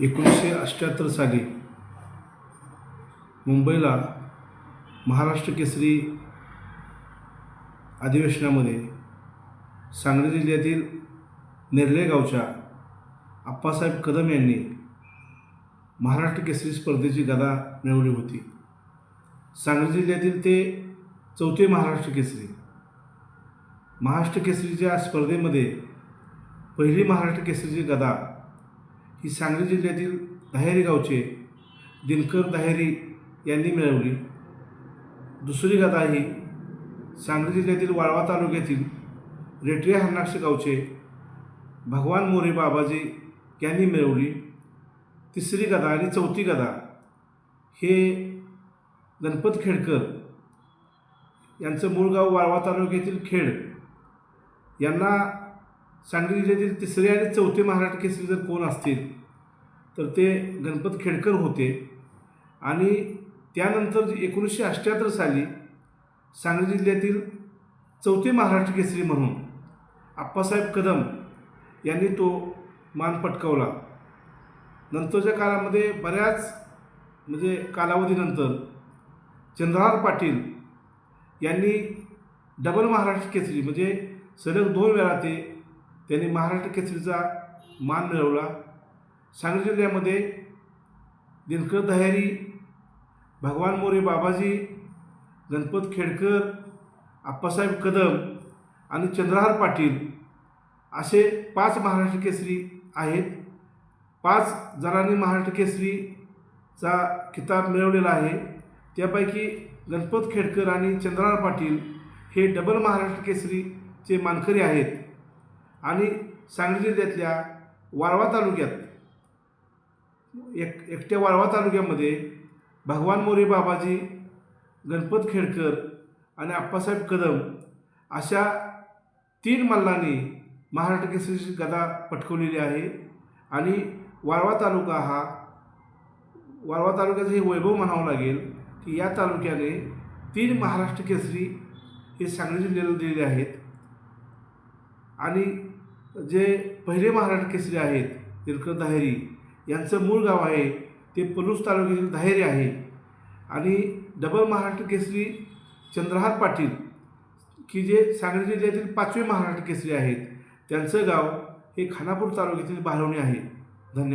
एकोणीसशे अठ्ठ्याहत्तर साली मुंबईला महाराष्ट्र केसरी अधिवेशनामध्ये सांगली जिल्ह्यातील निर्ले गावच्या आप्पासाहेब कदम यांनी महाराष्ट्र केसरी स्पर्धेची गदा मिळवली होती. सांगली जिल्ह्यातील ते चौथे महाराष्ट्र केसरी. महाराष्ट्र केसरीच्या स्पर्धेमध्ये पहिली महाराष्ट्र केसरीची गदा ही सांगली जिल्ह्यातील दाहेरी गावचे दिनकर दाहेरी यांनी मिळवली. दुसरी गदा ही सांगली जिल्ह्यातील वाळवा तालुक्यातील रेटरे हरणाक्ष गावचे भगवान मोरे बाबाजी यांनी मिळवली. तिसरी गदा आणि चौथी गदा हे गणपत खेडकर यांचं मूळ गाव वाळवा तालुक्यातील खेड. यांना सांगली जिल्ह्यातील तिसरे आणि चौथे महाराष्ट्र केसरी जर कोण असतील तर ते गणपत खेडकर होते. आणि त्यानंतर एकोणीसशे अठ्ठ्याहत्तर साली सांगली जिल्ह्यातील चौथे महाराष्ट्र केसरी म्हणून आप्पासाहेब कदम यांनी तो मान पटकावला. नंतरच्या काळामध्ये बऱ्याच म्हणजे कालावधीनंतर चंद्रहार पाटील यांनी डबल महाराष्ट्र केसरी म्हणजे सलग दोन वेळा ते त्यांनी महाराष्ट्र केसरीचा मान मिळवला. सांगली जिल्ह्यामध्ये दिनकर दह्यारी भगवान मोरे बाबाजी गणपत खेडकर आप्पासाहेब कदम आणि चंद्रहार पाटील असे पाच महाराष्ट्र केसरी आहेत. पाच जणांनी महाराष्ट्र केसरीचा किताब मिळवलेला आहे. त्यापैकी गणपत खेडकर आणि चंद्रहार पाटील हे डबल महाराष्ट्र केसरीचे मानकरी आहेत. आणि सांगली जिल्ह्यातल्या वाळवा तालुक्यात एक एकट्या वाळवा तालुक्यामध्ये भगवान मोरे बाबाजी गणपत खेडकर आणि आप्पासाहेब कदम अशा तीन मल्लांनी महाराष्ट्र केसरीची गदा पटकवलेली आहे. आणि वाळवा तालुका हा वाळवा तालुक्याचं हे वैभव म्हणावं लागेल की या तालुक्याने तीन महाराष्ट्र केसरी हे सांगली जिल्ह्याला दिलेले आहेत. आणि जे पहिले महाराष्ट्र केसरी आहेत तिरकर दाहेरी यांचं मूळ गाव आहे ते पलूस तालुक्यातील धायरे आहे. आणि डबल महाराष्ट्र केसरी चंद्रहार पाटील की जे सांगली जिल्ह्यातील पाचवे महाराष्ट्र केसरी आहेत त्यांचं गाव हे खानापूर तालुक्यातील बालवणी आहे. धन्यवाद.